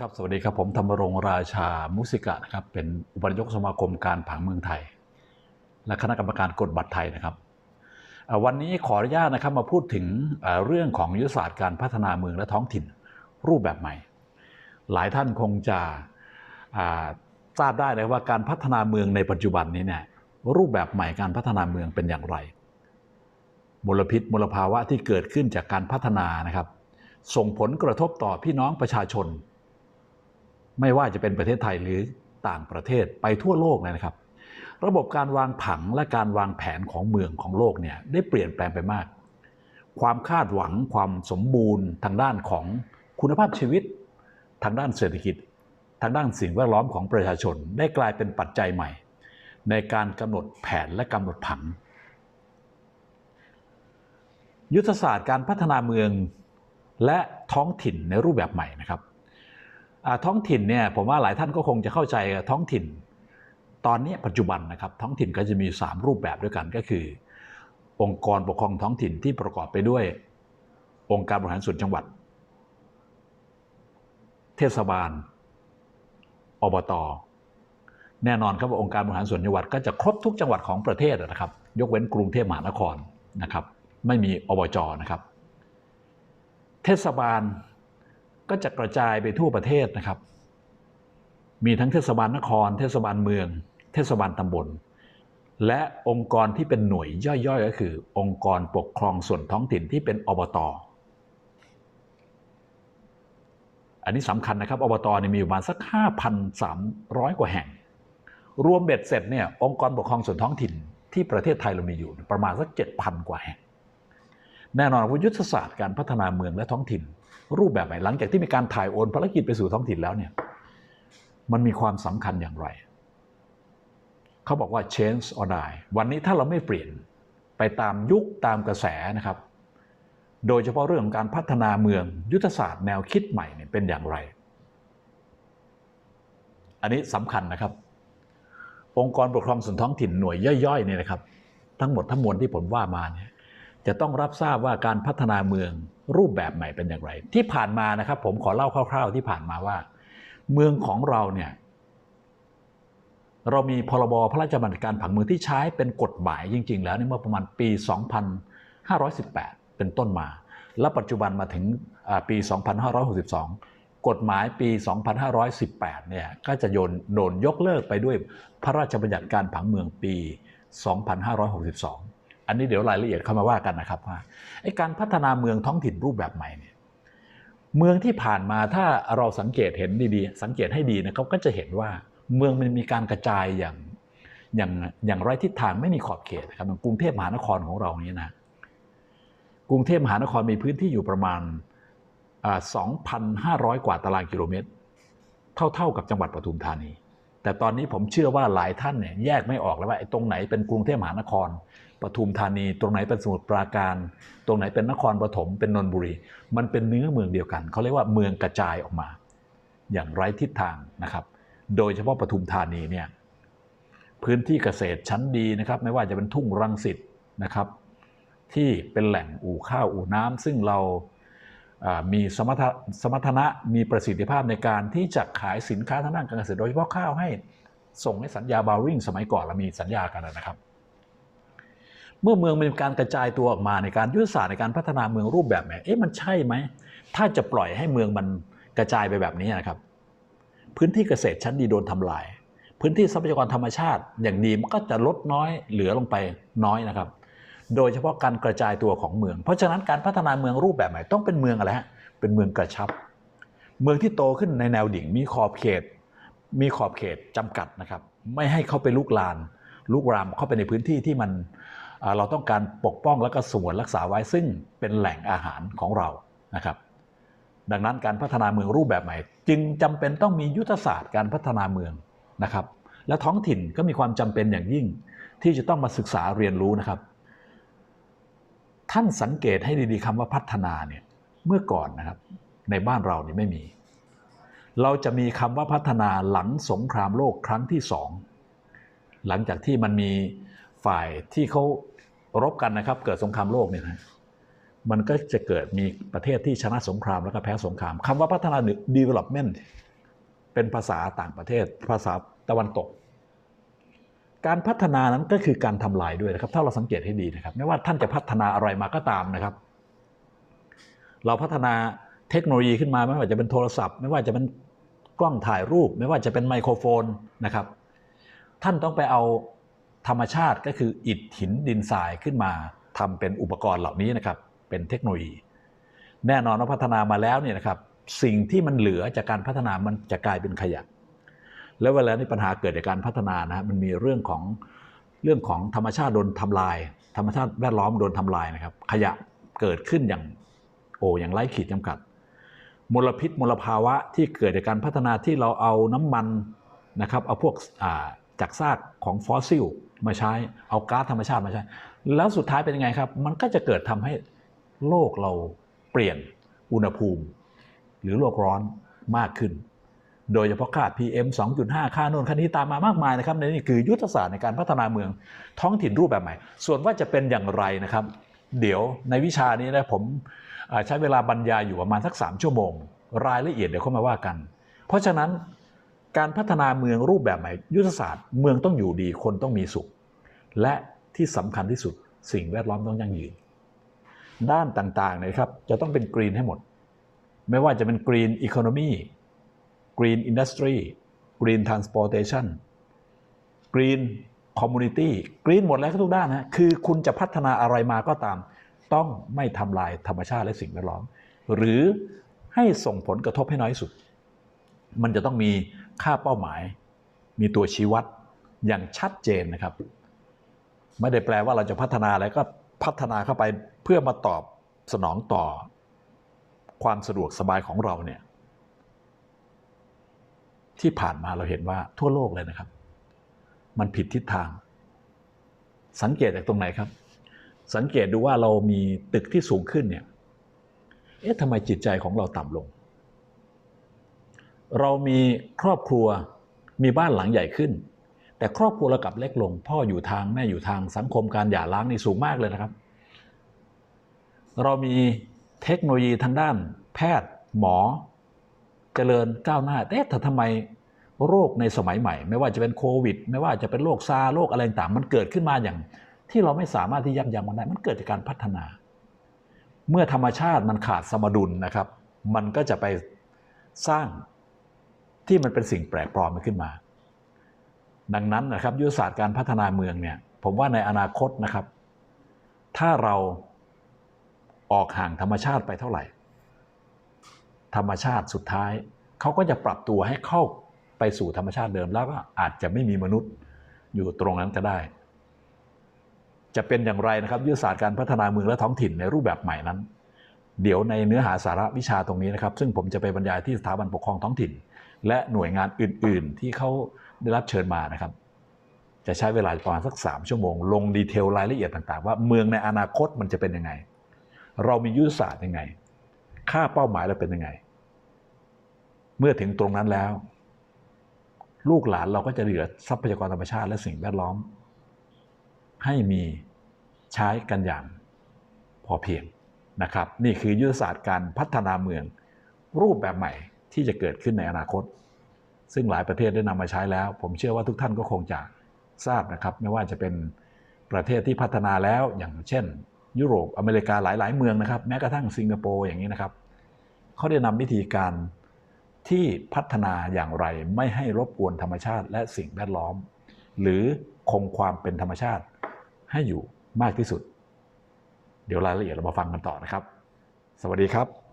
ครับ สวัสดีครับผมธรรมรงราชามุสิกะนะครับเป็นอุปนายกสมาคมการผังเมืองไทย และคณะกรรมการกฎบัตรไทยนะครับ วันนี้ขออนุญาตนะครับมาพูดถึงเรื่องของยุทธศาสตร์การพัฒนาเมืองและท้องถิ่นรูปแบบใหม่ หลายท่านคงจะทราบได้นะว่าการพัฒนาเมืองในปัจจุบันนี้เนี่ยรูปแบบใหม่การพัฒนาเมืองเป็นอย่างไร มลพิษมลภาวะที่เกิดขึ้นจากการพัฒนานะครับ ส่งผลกระทบต่อพี่น้องประชาชน ไม่ว่าจะเป็นประเทศไทยหรือต่างประเทศไปทั่วโลกเลยนะครับ ระบบการวางผังและการวางแผนของเมืองของโลกเนี่ยได้เปลี่ยนแปลงไปมาก ความคาดหวังความสมบูรณ์ ทางด้านของคุณภาพชีวิต ทางด้านเศรษฐกิจ ทางด้านสิ่งแวดล้อมของประชาชน ได้กลายเป็นปัจจัยใหม่ ในการกำหนดแผนและกำหนดผัง ยุทธศาสตร์การพัฒนาเมืองและท้องถิ่นในรูปแบบใหม่นะครับ ท้องถิ่นเนี่ยผมว่าหลายท่านก็คงจะเข้าใจท้องถิ่น ตอนนี้ปัจจุบันนะครับท้องถิ่นก็จะมี 3 รูปแบบด้วยกันก็คือ องค์กรปกครองท้องถิ่นที่ประกอบไปด้วย องค์การบริหารส่วนจังหวัด เทศบาล อบตแน่นอนครับว่าองค์การบริหารส่วนจังหวัดก็จะครบทุกจังหวัดของประเทศนะครับ ยกเว้นกรุงเทพมหานครนะครับ ไม่มีอบจนะครับ เทศบาล ก็จะกระจายไปทั่วประเทศนะครับ มีทั้งเทศบาลนคร เทศบาลเมือง เทศบาลตำบล และองค์กรที่เป็นหน่วยย่อยๆ ก็คือ องค์กรปกครองส่วนท้องถิ่นที่เป็นอบตอันนี้สำคัญนะครับอบตเนี่ยมีอยู่ประมาณสัก 5,300 กว่าแห่ง รวมเบ็ดเสร็จเนี่ยองค์กรปกครองส่วนท้องถิ่นที่ประเทศไทยเรามีอยู่ประมาณสัก 7,000 กว่าแห่ง แน่นอนว่ายุทธศาสตร์การพัฒนาเมืองและท้องถิ่น รูปแบบใหม่หลังจากที่มีการถ่ายโอนภารกิจไปสู่ท้องถิ่นแล้วเนี่ยมันมีความสำคัญอย่างไร เขาบอกว่า change or die วันนี้ถ้าเราไม่เปลี่ยนไปตามยุคตามกระแสนะครับ โดยเฉพาะเรื่องของการพัฒนาเมืองยุทธศาสตร์แนวคิดใหม่เนี่ยเป็นอย่างไร อันนี้สำคัญนะครับ องค์กรปกครองส่วนท้องถิ่นหน่วยย่อยๆเนี่ยนะครับ ทั้งหมดทั้งมวลที่ผมว่ามาเนี่ย จะต้องรับทราบว่าการพัฒนาเมืองรูปแบบใหม่เป็นอย่างไร ที่ผ่านมานะครับ ผมขอเล่าคร่าว ๆ ที่ผ่านมาว่า เมืองของเราเนี่ยเรามีพรบพระราชบัญญัติการผังเมืองที่ใช้เป็นกฎหมายจริง ๆ แล้วในเมื่อประมาณปี 2518 เป็นต้นมา และปัจจุบันมาถึงปี 2562 กฎหมายปี 2518 เนี่ยก็จะโยนโดนยกเลิกไปด้วยพระราชบัญญัติการผังเมืองปี 2562 อันนี้เดี๋ยวรายละเอียดเข้ามาว่ากันนะครับว่าการพัฒนาเมืองท้องถิ่นรูปแบบใหม่เนี่ยเมืองที่ผ่านมาถ้าเราสังเกตเห็นดีๆ สังเกตให้ดีนะครับก็จะเห็นว่าเมืองมันมีการกระจายอย่างอย่างอย่างไร้ทิศทางไม่มีขอบเขตนะครับอย่างกรุงเทพมหานครของเรานี้นะกรุงเทพมหานครมีพื้นที่อยู่ประมาณอ่า2,500 กว่าตารางกิโลเมตร เท่าๆกับจังหวัดปทุมธานี แต่ตอนนี้ผมเชื่อว่าหลายท่านเนี่ยแยกไม่ออกแล้วว่าไอ้ตรงไหนเป็นกรุงเทพมหานคร ปทุมธานี ตรงไหนเป็นสมุทรปราการ ตรงไหนเป็นนครปฐมเป็นนนทบุรี มันเป็นเนื้อเมืองเดียวกัน เขาเรียกว่าเมืองกระจายออกมา อย่างไร้ทิศทางนะครับ โดยเฉพาะปทุมธานีเนี่ยพื้นที่เกษตรชั้นดีนะครับ ไม่ว่าจะเป็นทุ่งรังสิตนะครับ ที่เป็นแหล่งอู่ข้าวอู่น้ำซึ่งเราอ่ามีสมรรถสมรรถนะมีประสิทธิภาพในการที่จะขายสินค้าทางด้านการเกษตรโดยเฉพาะข้าวให้ส่งให้สัญญาบาวริ่งสมัยก่อนเรามีสัญญากันนะครับ เมื่อเมืองมีการกระจายตัวออกมาในการยุทธศาสตร์ในการพัฒนาเมืองรูปแบบไหนเอ๊ะมันใช่ไหมถ้าจะปล่อยให้เมืองมันกระจายไปแบบนี้นะครับ พื้นที่เกษตรชั้นดีโดนทำลาย พื้นที่ทรัพยากรธรรมชาติ อย่างดีมันก็จะลดน้อยเหลือลงไปน้อยนะครับ โดยเฉพาะการกระจายตัวของเมือง เพราะฉะนั้นการพัฒนาเมืองรูปแบบใหม่ต้องเป็นเมืองอะไรฮะเป็นเมืองกระชับ เมืองที่โตขึ้นในแนวดิ่งมีขอบเขต มีขอบเขตจำกัดนะครับ ไม่ให้เข้าไปลุกลานลุกรามเข้าไปในพื้นที่ที่มัน เราต้องการปกป้องและก็สวนรักษาไว้ซึ่งเป็นแหล่งอาหารของเรานะครับ ดังนั้นการพัฒนาเมืองรูปแบบใหม่ จึงจำเป็นต้องมียุทธศาสตร์การพัฒนาเมืองนะครับ และท้องถิ่นก็มีความจำเป็นอย่างยิ่ง ที่จะต้องมาศึกษาเรียนรู้นะครับ ท่านสังเกตให้ดีๆคำว่าพัฒนาเนี่ยเมื่อก่อนนะครับในบ้านเรานี่ไม่มี เราจะมีคำว่าพัฒนาหลังสงครามโลกครั้งที่สอง หลังจากที่มันมีฝ่ายที่เขา รบกันนะครับ เกิดสงครามโลกเนี่ยนะมันก็จะเกิดมีประเทศที่ชนะสงครามแล้วก็แพ้สงครามคำว่าพัฒนา development เป็นภาษาต่างประเทศ ภาษาตะวันตก การพัฒนานั้นก็คือการทำลายด้วยนะครับ ถ้าเราสังเกตให้ดีนะครับ ไม่ว่าท่านจะพัฒนาอะไรมาก็ตามนะครับ เราพัฒนาเทคโนโลยีขึ้นมาไม่ว่าจะเป็นโทรศัพท์ ไม่ว่าจะเป็นกล้องถ่ายรูป ไม่ว่าจะเป็นไมโครโฟนนะครับ ท่านต้องไปเอา ธรรมชาติก็คืออิฐหินดินทรายขึ้นมาทำเป็นอุปกรณ์เหล่านี้นะครับ เป็นเทคโนโลยี แน่นอนว่าพัฒนามาแล้วเนี่ยนะครับ สิ่งที่มันเหลือจากการพัฒนามันจะกลายเป็นขยะ แล้วเวลานี้ปัญหาเกิดจากการพัฒนานะฮะมันมีเรื่องของเรื่องของธรรมชาติโดนทำลาย ธรรมชาติแวดล้อมโดนทำลายนะครับ ขยะเกิดขึ้นอย่างโอ้อย่างไร้ขีดจำกัด มลพิษมลภาวะที่เกิดจากการพัฒนาที่เราเอาน้ำมันนะครับ เอาพวกจากซากของฟอสซิล มาใช้ เอาก๊าซธรรมชาติมาใช้ แล้วสุดท้ายเป็นยังไงครับ มันก็จะเกิดทำให้โลกเราเปลี่ยนอุณหภูมิ หรือโลกร้อนมากขึ้น โดยเฉพาะค่า PM 2.5 ค่าโน่นค่านี้ตามมามากมายนะครับนี่คือยุทธศาสตร์ในการพัฒนาเมืองท้องถิ่นรูปแบบใหม่ ส่วนว่าจะเป็นอย่างไรนะครับ เดี๋ยวในวิชานี้นะผมใช้เวลาบรรยายอยู่ประมาณสัก 3 ชั่วโมง รายละเอียดเดี๋ยวเข้ามาว่ากัน เพราะฉะนั้นการพัฒนาเมืองรูปแบบใหม่ยุทธศาสตร์เมืองต้องอยู่ดีคนต้องมีสุข และที่สำคัญที่สุดสิ่งแวดล้อมต้องยั่งยืน ด้านต่างๆนะครับจะต้องเป็นกรีนให้หมด ไม่ว่าจะเป็นกรีนอีโคโนมีกรีนอินดัสทรีกรีนทรานสปอร์เ t ชันกรีนคอมมูนิตี้กรีนหมดแล้วทุกด้านนะคือคุณจะพัฒนาอะไรมาก็ตาม ต้องไม่ทำลายธรรมชาติและสิ่งแวดล้อม หรือให้ส่งผลกระทบให้น้อยที่สุด มันจะต้องมีค่าเป้าหมาย มีตัวชี้วัดอย่างชัดเจนนะครับ ไม่ได้แปลว่าเราจะพัฒนาอะไรก็พัฒนาเข้าไปเพื่อมาตอบสนองต่อความสะดวกสบายของเราเนี่ยที่ผ่านมาเราเห็นว่าทั่วโลกเลยนะครับ มันผิดทิศทาง สังเกตจากตรงไหนครับ สังเกตดูว่าเรามีตึกที่สูงขึ้นเนี่ยเอ๊ะทำไมจิตใจของเราต่ำลง เรามีครอบครัวมีบ้านหลังใหญ่ขึ้น แต่ครอบครัวเรากลับเล็กลง พ่ออยู่ทางแม่อยู่ทางสังคมการหย่าร้างนี่สูงมากเลยนะครับ เรามีเทคโนโลยีทางด้าน แพทย์หมอ เจริญก้าวหน้าเอ๊ะแต่ทำไมโรคในสมัยใหม่ ไม่ว่าจะเป็นโควิด ไม่ว่าจะเป็นโรคซาร์โรคอะไรต่างมันเกิดขึ้นมาอย่าง ที่เราไม่สามารถที่ยับยั้งมันได้มันเกิดจากการพัฒนา เมื่อธรรมชาติมันขาดสมดุลนะครับ มันก็จะไปสร้างที่มันเป็นสิ่งแปลกปลอมขึ้นมา ดังนั้นนะครับยุทธศาสตร์การพัฒนาเมืองเนี่ยผมว่าในอนาคตนะครับ ถ้าเราออกห่างธรรมชาติไปเท่าไหร่ ธรรมชาติสุดท้ายเขาก็จะปรับตัวให้เข้าไปสู่ธรรมชาติเดิมแล้วก็อาจจะไม่มีมนุษย์อยู่ตรงนั้นก็ได้ จะเป็นอย่างไรนะครับยุทธศาสตร์การพัฒนาเมืองและท้องถิ่นในรูปแบบใหม่นั้น เดี๋ยวในเนื้อหาสาระวิชาตรงนี้นะครับ ซึ่งผมจะไปบรรยายที่สถาบันปกครองท้องถิ่น และหน่วยงานอื่น ๆ ที่เขา ได้รับเชิญมานะครับ จะใช้เวลาประมาณสัก 3 ชั่วโมง ลงดีเทลรายละเอียดต่างๆ ว่าเมืองในอนาคตมันจะเป็นยังไง เรามียุทธศาสตร์ยังไง ค่าเป้าหมายเราเป็นยังไง เมื่อถึงตรงนั้นแล้ว ลูกหลานเราก็จะเหลือทรัพยากรธรรมชาติและสิ่งแวดล้อม ให้มีใช้กันอย่างพอเพียงนะครับ นี่คือยุทธศาสตร์การพัฒนาเมืองรูปแบบใหม่ที่จะเกิดขึ้นในอนาคต ซึ่งหลายประเทศได้นำมาใช้แล้ว ผมเชื่อว่าทุกท่านก็คงจะทราบนะครับ ไม่ว่าจะเป็นประเทศที่พัฒนาแล้วอย่างเช่น ยุโรปอเมริกาหลาย ๆ เมืองนะครับ แม้กระทั่งสิงคโปร์อย่างนี้นะครับเขาได้นำวิธีการที่พัฒนาอย่างไรไม่ให้รบกวนธรรมชาติและสิ่งแวดล้อม หรือคงความเป็นธรรมชาติให้อยู่มากที่สุด เดี๋ยวรายละเอียดเรามาฟังกันต่อนะครับ สวัสดีครับ